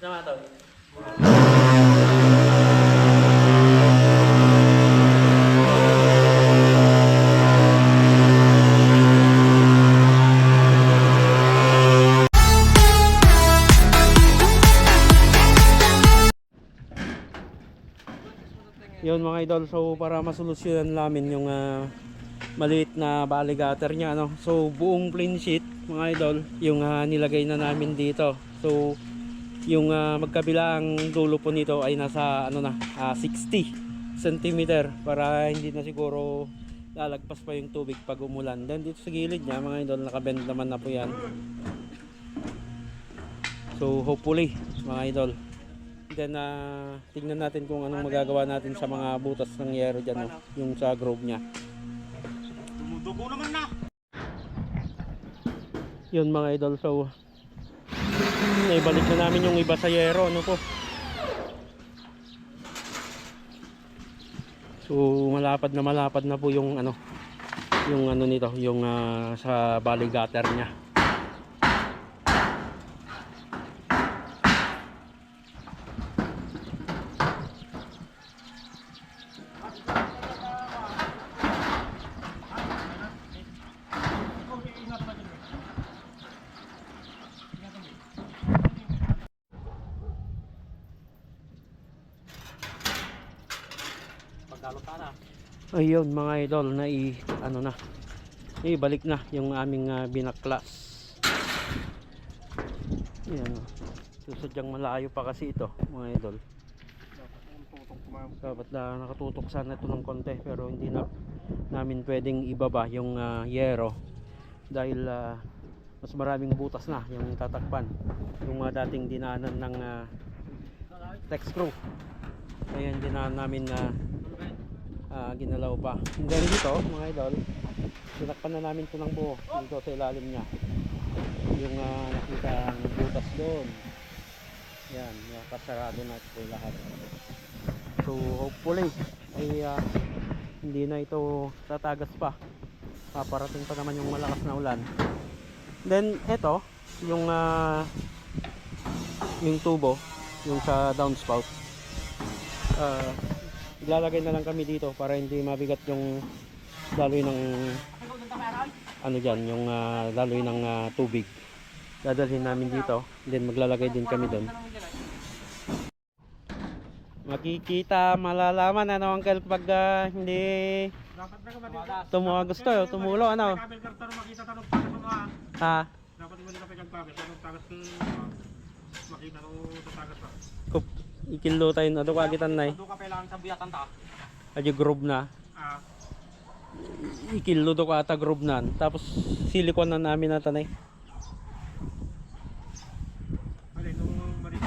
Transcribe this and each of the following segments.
Sama to. Yun mga idol, so para masolusyonan namin yung ah, maliit na bali gutter niya no. So buong plain sheet mga idol, yung ah, nilagay na namin dito. So yung ah, magkabilang dulo po nito ay nasa ano na, ah, 60 cm para hindi na siguro lalagpas pa yung tubig pag umulan. Then dito sa gilid niya mga idol, nakabend naman na po yan. So hopefully mga idol, Then ah, tingnan natin kung anong magagawa natin sa mga butas ng yero dyan, no? yung sa grove niya. Dumudugo naman na. Yun mga idol, so naibalik na namin yung iba sa yero, ano po. So malapad na malapad na po yung ano, yung ano nito, yung ah, sa bali gutter niya. Ayun mga idol, na i, ano na, ibalik na yung aming ah, binaklas. Yan o. So, sadyang malayo pa kasi ito mga idol. Dapat na nakatutok sana ito ng konti pero hindi na namin pwedeng ibaba yung ah, yero dahil ah, mas maraming butas na yung tatakpan yung mga dating dinaanan ng uh, text screw kaya hindi na namin na ah, ginalaw pa then dito mga idol tinakpan na namin ito ng buo dito sa ilalim niya yung ah, nakita ang butas doon yan nakasarado na ito lahat So hopefully ay ah, hindi na ito tatagas pa. Paparating pa naman yung malakas na ulan. Then eto, yung ah, yung tubo, yung sa downspout. Ah, ilalagay na lang kami dito para hindi mabigat yung daloy ng ano diyan, yung ah, daloy ng ah, tubig. Dadalhin namin dito, then maglalagay din kami doon. Makikita, malalaman ano uncle pag ah, hindi tumuha gusto, tumulo ano. Tagas. Ha, Dapat mo ka pegang kabel tanong tagas ko. Makita no tatagas pa. Ikilo tayo na do kagitan nay. Ando ka kailangan sa buyatan ta. Adyo group na. Ah, Ikilo do ka ata group nan. Tapos silikon na namin na tanay. ali no mari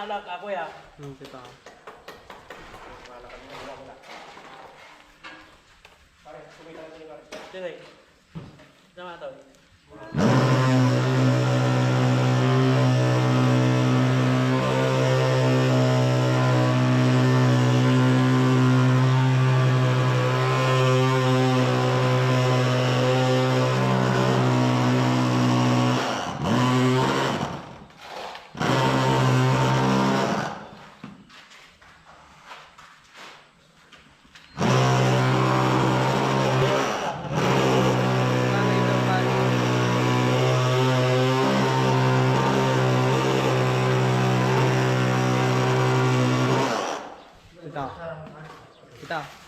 tatagas. Three hours later. Sige malak ako ya. Hmm, kita. Sige. Sama to. Ito. Nakaplay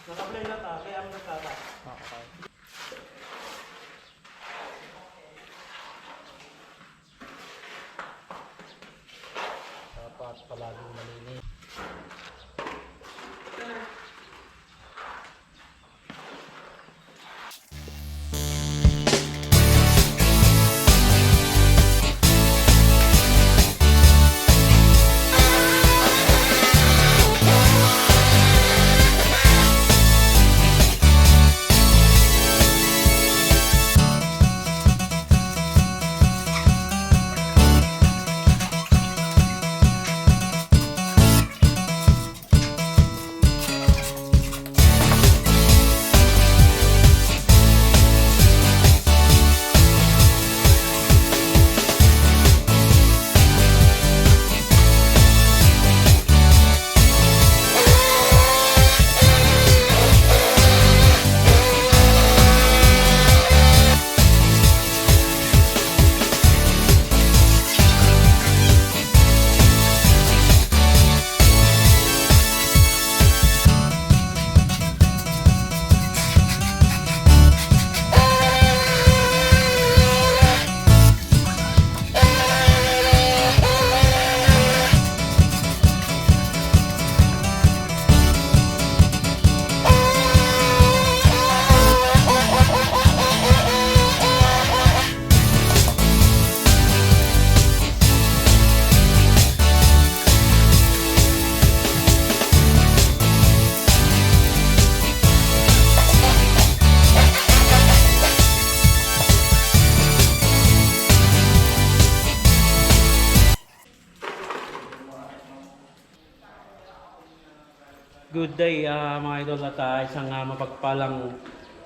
Good day ah, mga idol at ah, isang ah, mapagpalang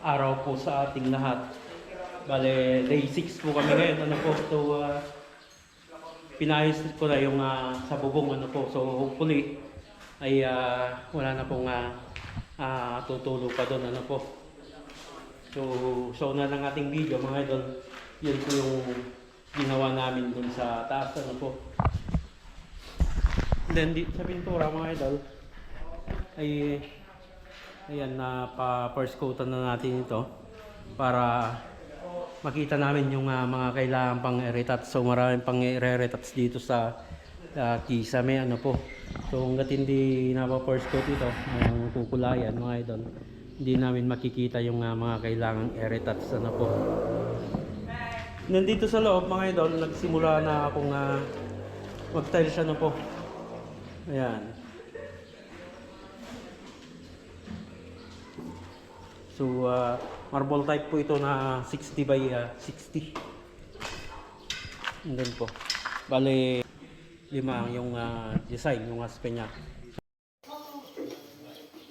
araw po sa ating lahat. Bale, day 6 po kami ngayon. Ano po, so ah, pinayos ko na yung ah, sa bubong ano po. So hopefully ay ah, wala na pong ah, ah, tutulo pa doon ano po. So, show na ng ating video mga idol. Yun po yung ginawa namin dun sa taas ano po. Then di, sa pintura mga idol ay ayan na pa first coatan na natin ito para makita namin yung ah, mga kailangan pang retats so maraming pang re-retats dito sa uh, kisame ano po. So hanggat hindi na pa first coat ito ang kukulayan mga idol hindi namin makikita yung ah, mga kailangang retats ano po? Nandito sa loob mga idol nagsimula na akong uh, mag-tiles ano po. Ayan So, uh, marble type po ito na 60 by uh, 60. And then po. Bale, lima yung uh, design, yung aspe niya.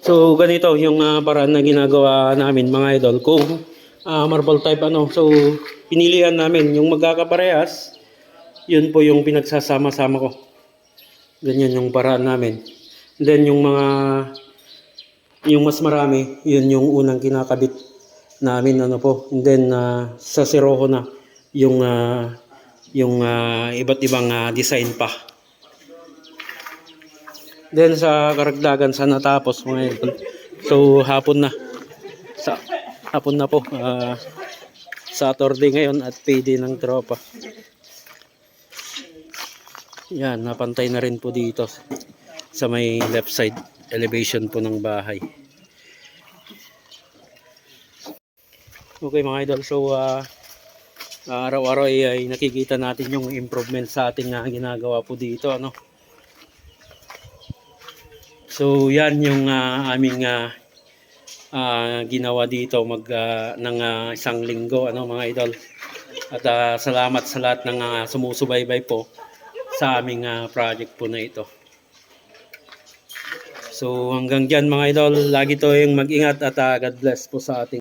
So, ganito yung uh, paraan na ginagawa namin mga idol. Kung uh, marble type ano, so pinilihan namin yung magkakaparehas, yun po yung pinagsasama-sama ko. Ganyan yung paraan namin. Then yung mga yung mas marami, yun yung unang kinakabit namin ano po. And then ah, sa Siroho na yung ah, yung ah, iba't ibang ah, design pa. Then sa karagdagan sa natapos mga idol. So hapon na. Sa hapon na po. ah, Saturday ngayon at payday ng tropa. Yan, napantay na rin po dito sa may left side elevation po ng bahay. Okay mga idol, so ah, araw-araw ay, ay nakikita natin yung improvement sa ating ah, ginagawa po dito ano. So yan yung ah, aming ah, ah, ginawa dito mag ah, ng ah, isang linggo ano mga idol. At ah, salamat sa lahat ng ah, sumusubaybay po sa aming ah, project po na ito. So hanggang dyan mga idol, lagi tayong mag-ingat at ah, God bless po sa ating